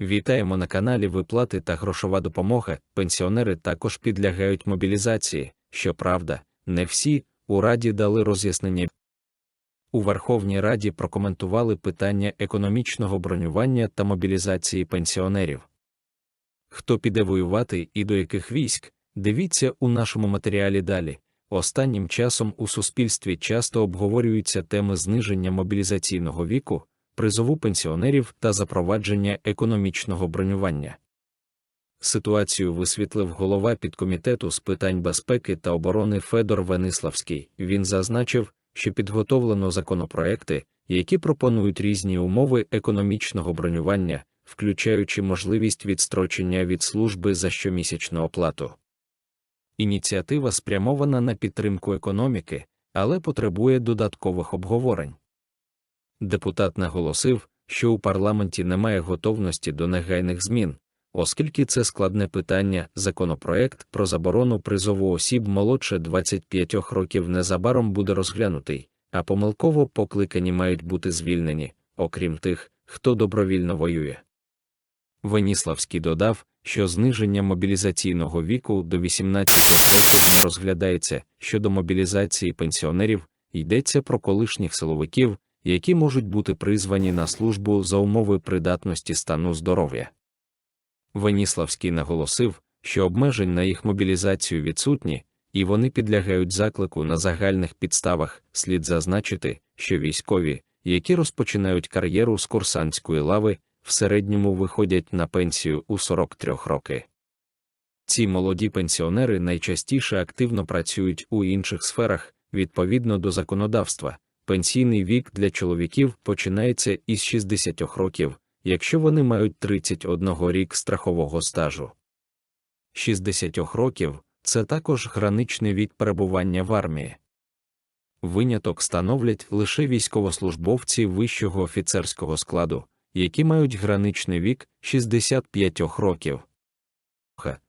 Вітаємо на каналі Виплати та грошова допомога. Пенсіонери також підлягають мобілізації. Щоправда, не всі у Раді дали роз'яснення. У Верховній Раді прокоментували питання економічного бронювання та мобілізації пенсіонерів. Хто піде воювати і до яких військ? Дивіться у нашому матеріалі далі. Останнім часом у суспільстві часто обговорюються теми зниження мобілізаційного віку, призову пенсіонерів та запровадження економічного бронювання. Ситуацію висвітлив голова підкомітету з питань безпеки та оборони Федор Вениславський. Він зазначив, що підготовлено законопроекти, які пропонують різні умови економічного бронювання, включаючи можливість відстрочення від служби за щомісячну оплату. Ініціатива спрямована на підтримку економіки, але потребує додаткових обговорень. Депутат наголосив, що у парламенті немає готовності до негайних змін, оскільки це складне питання, законопроект про заборону призову осіб молодше 25 років незабаром буде розглянутий, а помилково покликані мають бути звільнені, окрім тих, хто добровільно воює. Веніславський додав, що зниження мобілізаційного віку до 18 років не розглядається щодо мобілізації пенсіонерів, йдеться про колишніх силовиків, які можуть бути призвані на службу за умови придатності стану здоров'я. Веніславський наголосив, що обмежень на їх мобілізацію відсутні, і вони підлягають заклику на загальних підставах. Слід зазначити, що військові, які розпочинають кар'єру з курсантської лави, в середньому виходять на пенсію у 43 роки. Ці молоді пенсіонери найчастіше активно працюють у інших сферах відповідно до законодавства. Пенсійний вік для чоловіків починається із 60 років, якщо вони мають 31 рік страхового стажу. 60 років це також граничний вік перебування в армії. Виняток становлять лише військовослужбовці вищого офіцерського складу, які мають граничний вік 65 років.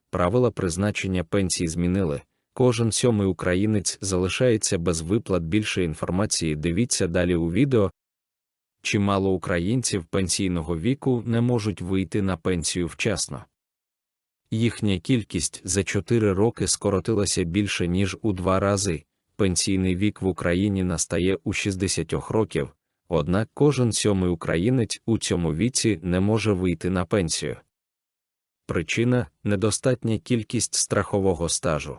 Правила призначення пенсій змінили. Кожен сьомий українець залишається без виплат більше інформації. Дивіться далі у відео. Чимало українців пенсійного віку не можуть вийти на пенсію вчасно. Їхня кількість за 4 роки скоротилася більше, ніж у два рази. Пенсійний вік в Україні настає у 60 років, однак кожен сьомий українець у цьому віці не може вийти на пенсію. Причина недостатня кількість страхового стажу.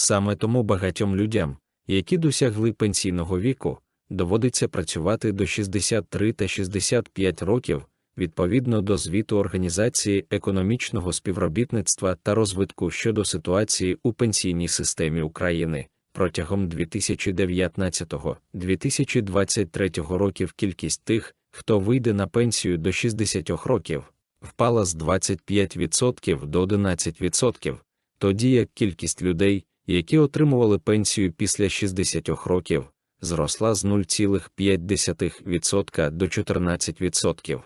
Саме тому багатьом людям, які досягли пенсійного віку, доводиться працювати до 63 та 65 років відповідно до звіту Організації економічного співробітництва та розвитку щодо ситуації у пенсійній системі України. Протягом 2019-2023 років кількість тих, хто вийде на пенсію до 60 років, впала з 25% до 11%, тоді як кількість людей, які отримували пенсію після 60 років, зросла з 0,5% до 14%.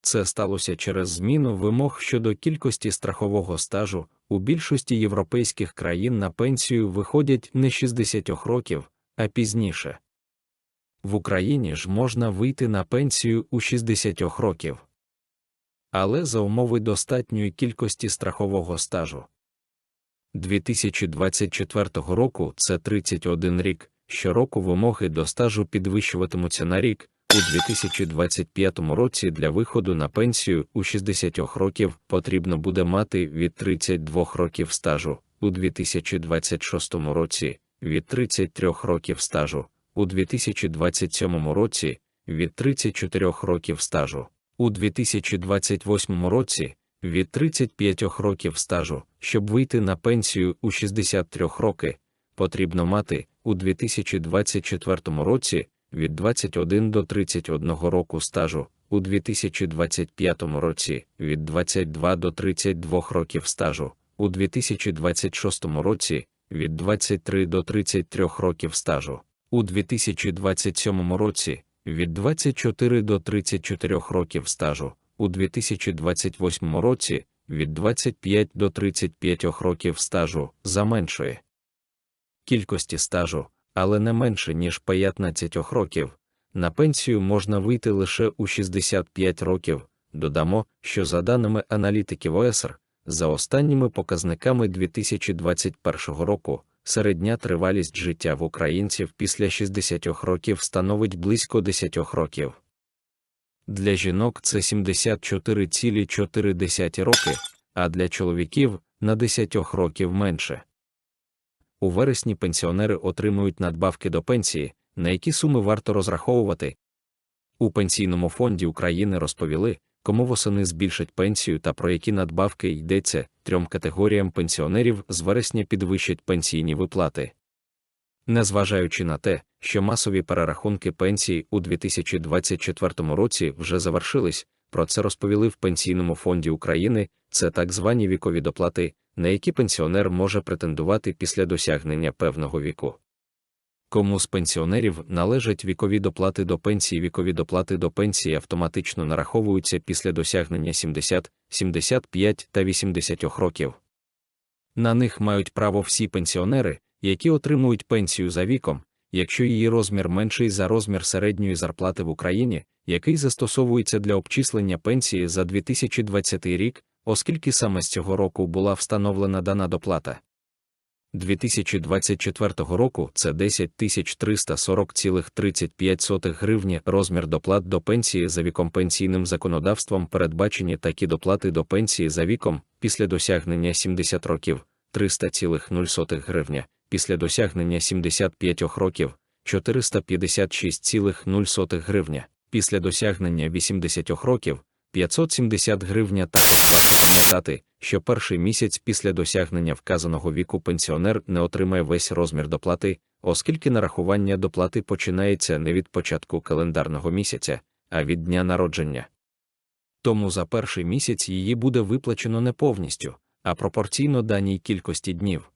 Це сталося через зміну вимог щодо кількості страхового стажу. У більшості європейських країн на пенсію виходять не 60 років, а пізніше. В Україні ж можна вийти на пенсію у 60 років. Але за умови достатньої кількості страхового стажу. 2024 року це 31 рік, щороку вимоги до стажу підвищуватимуться на рік. У 2025 році для виходу на пенсію у 60 років потрібно буде мати від 32 років стажу, у 2026 році від 33 років стажу, у 2027 році від 34 років стажу, у 2028 році від 35 років стажу, щоб вийти на пенсію у 63 роки, потрібно мати у 2024 році від 21 до 31 року стажу, у 2025 році від 22 до 32 років стажу, у 2026 році від 23 до 33 років стажу, у 2027 році від 24 до 34 років стажу, у 2028 році від 25 до 35 років стажу за меншої кількості стажу, але не менше ніж 15 років. На пенсію можна вийти лише у 65 років, Додамо, що за даними аналітиків ОЕСР, за останніми показниками 2021 року, середня тривалість життя в українців після 60 років становить близько 10 років. Для жінок це 74,4 роки, а для чоловіків на 10 років менше. У вересні пенсіонери отримують надбавки до пенсії, на які суми варто розраховувати. У Пенсійному фонді України розповіли, кому восени збільшать пенсію та про які надбавки йдеться трьом категоріям пенсіонерів з вересня підвищать пенсійні виплати. Незважаючи на те, що масові перерахунки пенсій у 2024 році вже завершились, про це розповіли в Пенсійному фонді України, це так звані вікові доплати, на які пенсіонер може претендувати після досягнення певного віку. Кому з пенсіонерів належать вікові доплати до пенсії, вікові доплати до пенсії автоматично нараховуються після досягнення 70, 75 та 80 років. На них мають право всі пенсіонери, які отримують пенсію за віком, якщо її розмір менший за розмір середньої зарплати в Україні, який застосовується для обчислення пенсії за 2020 рік, оскільки саме з цього року була встановлена дана доплата. 2024 року це 10 340,35 гривні розмір доплат до пенсії за віком пенсійним законодавством передбачені такі доплати до пенсії за віком після досягнення 70 років 300,0 гривня, після досягнення 75 років 456,0 гривня, після досягнення 80 років 570 гривня та варто пам'ятати, що перший місяць після досягнення вказаного віку пенсіонер не отримає весь розмір доплати, оскільки нарахування доплати починається не від початку календарного місяця, а від дня народження. Тому за перший місяць її буде виплачено не повністю, а пропорційно даній кількості днів.